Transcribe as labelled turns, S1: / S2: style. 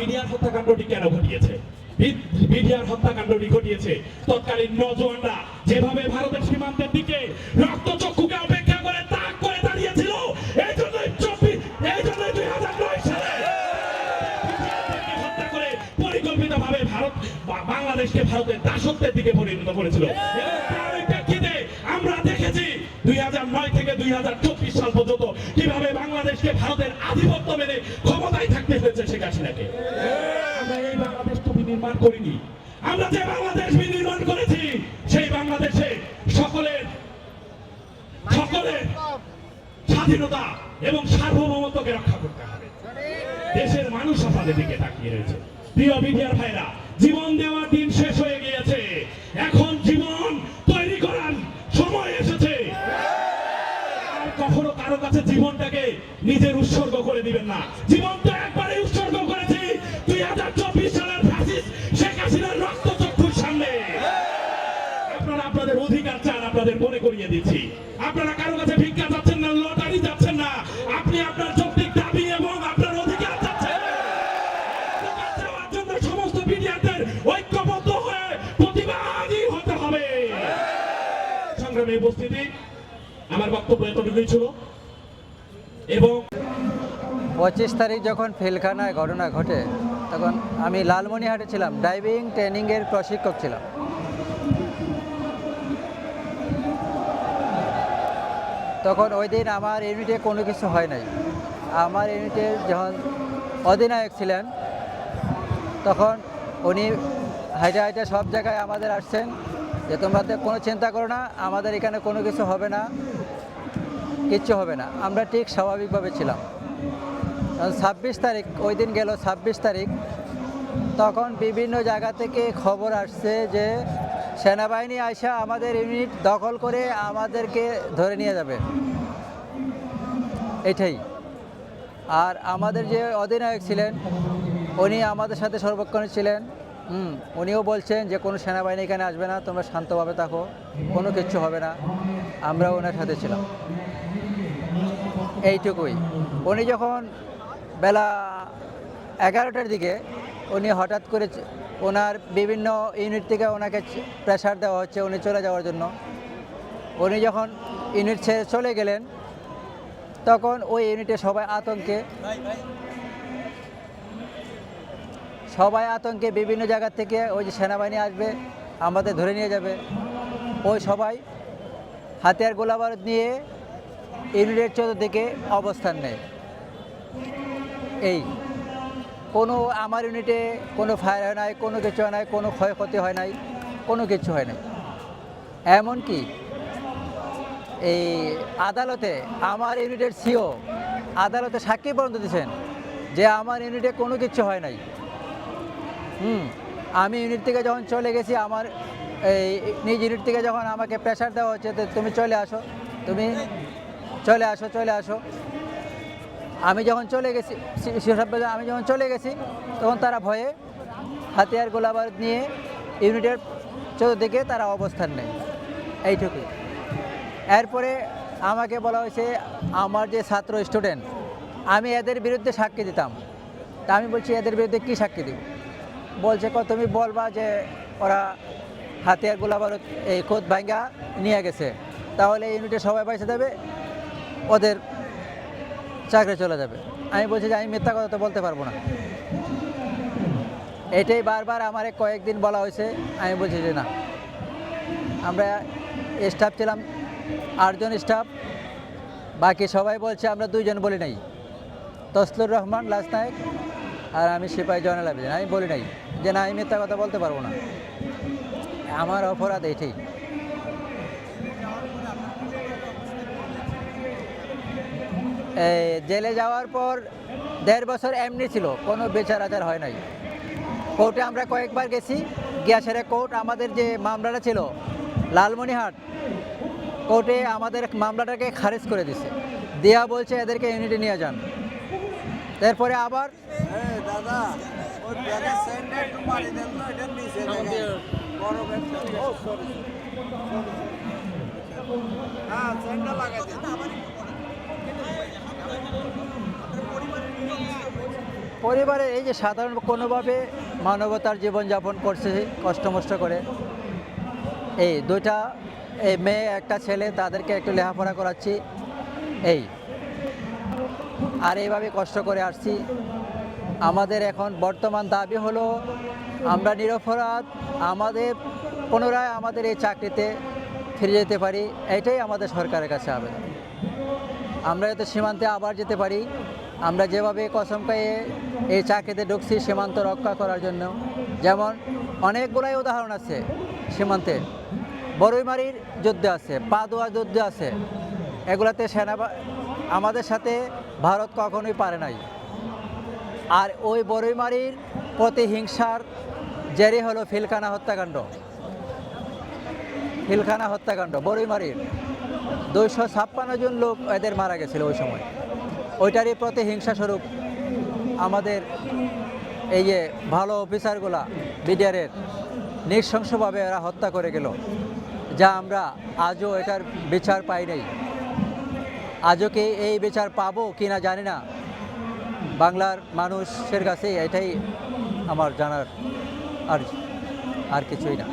S1: BDR হত্যাকাণ্ডটি কেন ঘটিয়েছে? BDR হত্যাকাণ্ডটি ঘটিয়েছে। তৎকালীন নজওয়ানরা যেভাবে ভারতের সীমান্তের দিকে রক্তচক্ষুকে অপেক্ষা করে তাক করে দাঁড়িয়েছিল, এই জন্যই চব্বিশ এই জন্যই দুই হাজার নয় সালে হত্যা করে পরিকল্পিতভাবে ভারত বাংলাদেশকে ভারতের দাসত্বের দিকে পরিণত করেছিল। এবং তার প্রেক্ষিতে আমরা দেখেছি দুই থেকে দুই হাজার চব্বিশ সাল পর্যন্ত কীভাবে বাংলাদেশকে ভারতের আধিপত্য মেনে হাসিনাকে আমরা এই বাংলাদেশ তো বিনির্মাণ করিনি। আমরা যে বাংলাদেশ বিনির্মাণ করেছি, সেই বাংলাদেশে সকলের সকলের স্বাধীনতা এবং সার্বভৌমত্বকে রক্ষা করতে হবে। দেশের মানুষ আপনাদের দিকে তাকিয়ে রয়েছে। প্রিয় মিডিয়ার ভাইরা, জীবন দেওয়ার দিন শেষ হয়ে গিয়েছে। এখন জীবন তৈরি করার সময় এসেছে। আর কখনো কারও কাছে জীবনটাকে নিজের উৎসর্গ করে দিবেন না। জীবন দিচ্ছি। আপনারা কারও কাছে ভিক্ষা যাচ্ছেন না, লটারি যাচ্ছেন না। আপনি আপনার যৌক্তিক দাবি এবং আপনার অধিকার চাচ্ছেন। অধিকার জন্য সমস্ত মিডিয়াদের ঐক্যবদ্ধ হয়ে প্রতিবাদী হতে হবে। সংগ্রামে উপস্থিতি, আমার বক্তব্য এতটুকুই ছিল। এবং
S2: পঁচিশ তারিখ যখন ফিলখানায় ঘটনা ঘটে, তখন আমি লালমনিহাটে ছিলাম ড্রাইভিং ট্রেনিংয়ের প্রশিক্ষক ছিলাম। তখন ওই দিন আমার ইউনিটে কোনো কিছু হয় নাই। আমার ইউনিটের যখন অধিনায়ক ছিলেন, তখন উনি হাইটে হাইটে সব জায়গায় আমাদের আসছেন যে তোমাদের কোনো চিন্তা করো না, আমাদের এখানে কোনো কিছু হবে না, কিচ্ছু হবে না। আমরা ঠিক স্বাভাবিকভাবে ছিলাম। ছাব্বিশ তারিখ, ওই দিন গেল ছাব্বিশ তারিখ, তখন বিভিন্ন জায়গা থেকে খবর আসছে যে সেনাবাহিনী আইসা আমাদের ইউনিট দখল করে আমাদেরকে ধরে নিয়ে যাবে। এটাই। আর আমাদের যে অধিনায়ক ছিলেন, উনি আমাদের সাথে সর্বক্ষণ ছিলেন। হুম, উনিও বলছেন যে, কোনো সেনাবাহিনী এখানে আসবে না, তোমরা শান্তভাবে থাকো, কোনো কিচ্ছু হবে না, আমরা ওনার সাথে ছিলাম। এইটুকুই। উনি যখন বেলা এগারোটার দিকে উনি হঠাৎ করে ওনার বিভিন্ন ইউনিট থেকে ওনাকে প্রেশার দেওয়া হচ্ছে, উনি চলে যাওয়ার জন্য। উনি যখন ইউনিট ছেড়ে চলে গেলেন, তখন ওই ইউনিটে সবাই আতঙ্কে। সবাই আতঙ্কে, বিভিন্ন জায়গা থেকে ওই যে সেনাবাহিনী আসবে, আমাদের ধরে নিয়ে যাবে। ওই সবাই হাতিয়ার গোলাবারুদ নিয়ে ইউনিটের চতুর্দিকে অবস্থান নেয়। এই। কোনো আমার ইউনিটে কোনো ফায়ার হয় নাই, কোনো কিছু হয় নাই, কোনো ক্ষয়ক্ষতি হয় নাই, কোনো কিছু হয় নাই। এমনকি এই আদালতে আমার ইউনিটের সিও আদালতে সাক্ষী পর্যন্ত দিয়েছেন যে আমার ইউনিটে কোনো কিছু হয় নাই। হুম, আমি ইউনিট থেকে যখন চলে গেছি, আমার এই নিজ ইউনিট থেকে যখন আমাকে প্রেশার দেওয়া হচ্ছে তুমি চলে আসো, তুমি চলে আসো চলে আসো। আমি যখন চলে গেছি সেসব আমি যখন চলে গেছি, তখন তারা ভয়ে হাতিয়ার গোলাবারুদ নিয়ে ইউনিটের চতুর্দিকে তারা অবস্থান নেয়। এইটুকুই। এরপরে আমাকে বলা হয়েছে, আমার যে ছাত্র স্টুডেন্ট আমি এদের বিরুদ্ধে সাক্ষী দিতাম। তা আমি বলছি, এদের বিরুদ্ধে কী সাক্ষী দিব? বলছে, কত, তুমি বলবা যে ওরা হাতিয়ার গোলাবারুদ, এই খোদ ভাঙ্গা নিয়ে গেছে। তাহলে ইউনিটে সবাই পয়সা দেবে, ওদের চাকরি চলে যাবে। আমি বলছি যে আমি মিথ্যা কথা তো বলতে পারব না। এটাই বারবার আমারে কয়েকদিন বলা হয়েছে। আমি বলছি যে না। আমরা স্টাফ ছিলাম, আটজন স্টাফ বাকি সবাই বলছে আমরা দুইজন বলি নাই। তসলুর রহমান লাস নায়ক আর আমি সিপাহী জয়নাল আবেদিন। আমি বলি নাই যে না, আমি মিথ্যা কথা বলতে পারব না। আমার অপরাধ এটাই। জেলে যাওয়ার পর দেড় বছর এমনি ছিল, কোনো বিচার আচার হয় নাই। কোর্টে আমরা কয়েকবার গেছি, গিয়াসেরে কোর্ট, আমাদের যে মামলাটা ছিল লালমনিহাট কোর্টে আমাদের মামলাটাকে খারিজ করে দিছে। দিয়া বলছে এদেরকে ইউনিটে নিয়ে যান। তারপরে আবার
S3: দাদা
S2: পরিবারে এই যে সাধারণ কোনোভাবে মানবতার জীবনযাপন করছে, কষ্ট মষ্ট করে, এই দুইটা, এই মেয়ে, একটা ছেলে, তাদেরকে একটু লেখাপড়া করাচ্ছি, এই, আর এইভাবে কষ্ট করে আসছি। আমাদের এখন বর্তমান দাবি হলো, আমরা নিরপরাধ, আমাদের পুনরায় আমাদের এই চাকরিতে ফিরে যেতে পারি, এটাই আমাদের সরকারের কাছে আবেদন। আমরা যাতে সীমান্তে আবার যেতে পারি আমরা যেভাবে কসম পেয়ে এই চাকরিতে ঢুকছি সীমান্ত রক্ষা করার জন্য। যেমন অনেকগুলাই উদাহরণ আছে সীমান্তে। বড়ইমারির যুদ্ধ আছে, পাদুয়া যুদ্ধ আছে। এগুলাতে সেনা আমাদের সাথে ভারত কখনোই পারে নাই। আর ওই বড়ইমারির প্রতিহিংসার জেরে হলো ফিলখানা হত্যাকাণ্ড। ফিলখানা হত্যাকাণ্ড, বড়ইমারির। দুইশো ছাপ্পান্ন জন লোক এদের মারা গেছিল ওই সময়। ওইটারই প্রতিহিংসা স্বরূপ আমাদের এই যে ভালো অফিসারগুলা বিডিআরের নৃশংসভাবে এরা হত্যা করে গেল, যা আমরা আজও এটার বিচার পাই নাই। আজও কি এই বিচার পাবো কি না জানি না। বাংলার মানুষের কাছে এটাই আমার জানার আর আর কিছুই না।